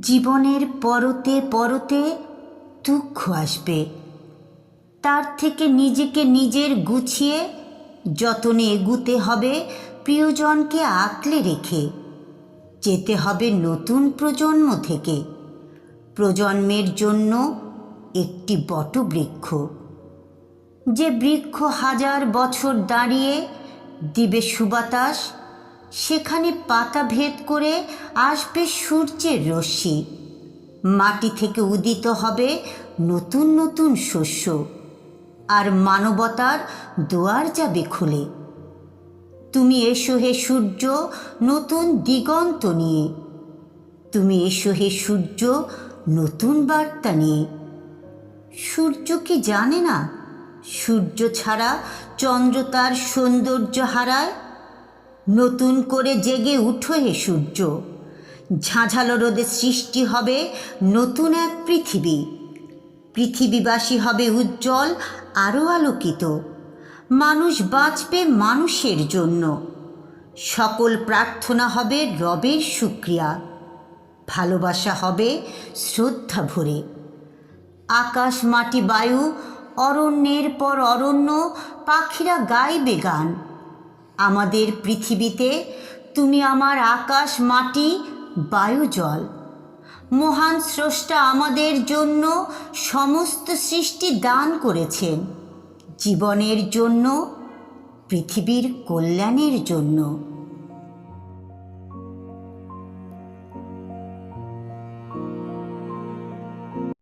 জীবনের পরতে পরতে দুঃখ আসবে। তার থেকে নিজেকে নিজের গুছিয়ে যতনে এগুতে হবে, প্রিয়জনকে আঁকলে রেখে যেতে হবে নতুন প্রজন্ম থেকে। প্রজন্মের জন্য একটি বটবৃক্ষ, যে বৃক্ষ হাজার বছর দাঁড়িয়ে দিবে সুবাতাস সেখানে পাতা ভেদ করে আসবে সূর্যের রশ্মি। মাটি থেকে উদিত হবে নতুন নতুন শস্য। আর মানবতার দুয়ার যাবে খুলে। তুমি এসো হে সূর্য নতুন দিগন্ত নিয়ে। তুমি এসো হে সূর্য নতুন বার্তা নিয়ে। সূর্য কি জানে না? সূর্য ছাড়া চন্দ্র তার সৌন্দর্য হারায়। নতুন করে জেগে উঠো হে সূর্য। ঝাঁঝালো রোদে সৃষ্টি হবে নতুন এক পৃথিবী। পৃথিবীবাসী হবে উজ্জ্বল আরও আলোকিত। মানুষ বাঁচবে মানুষের জন্য। সকল প্রার্থনা হবে রবের শুক্রিয়া ভালোবাসা হবে শ্রদ্ধা ভরে। আকাশ, মাটি, বায়ু, অরণ্যের পর অরণ্য, পাখিরা গাইবে গান। আমাদের পৃথিবীতে তুমি আমার আকাশ, মাটি, বায়ু, জল। মহান স্রষ্টা আমাদের জন্য সমস্ত সৃষ্টি দান করেছেন। জীবনের জন্য, পৃথিবীর কল্যাণের জন্য।